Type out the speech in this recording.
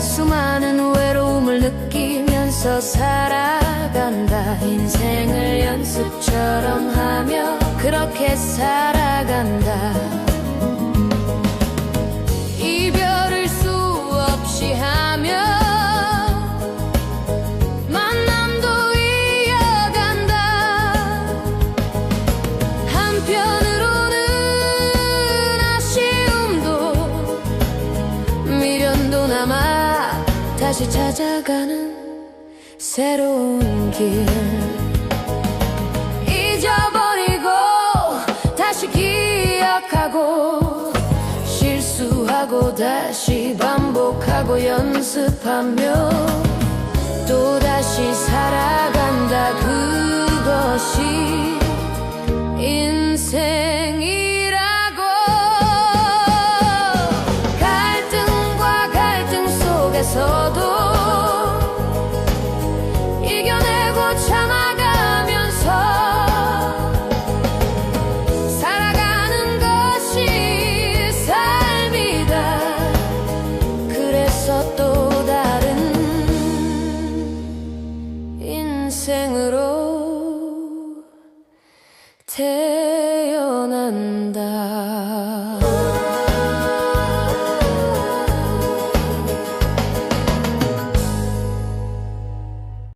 수많은 외로움을 느끼면서 살아간다. 인생을 연습처럼 하며 그렇게 살아간다. 이별을 수 없이 하며 만남도 이어간다. 한편 다시 찾아가는 새로운 길. 잊어버리고 다시 기억하고 실수하고 다시 반복하고 연습하며 또 다시 살아간다 그것이 인생으로 태어난다.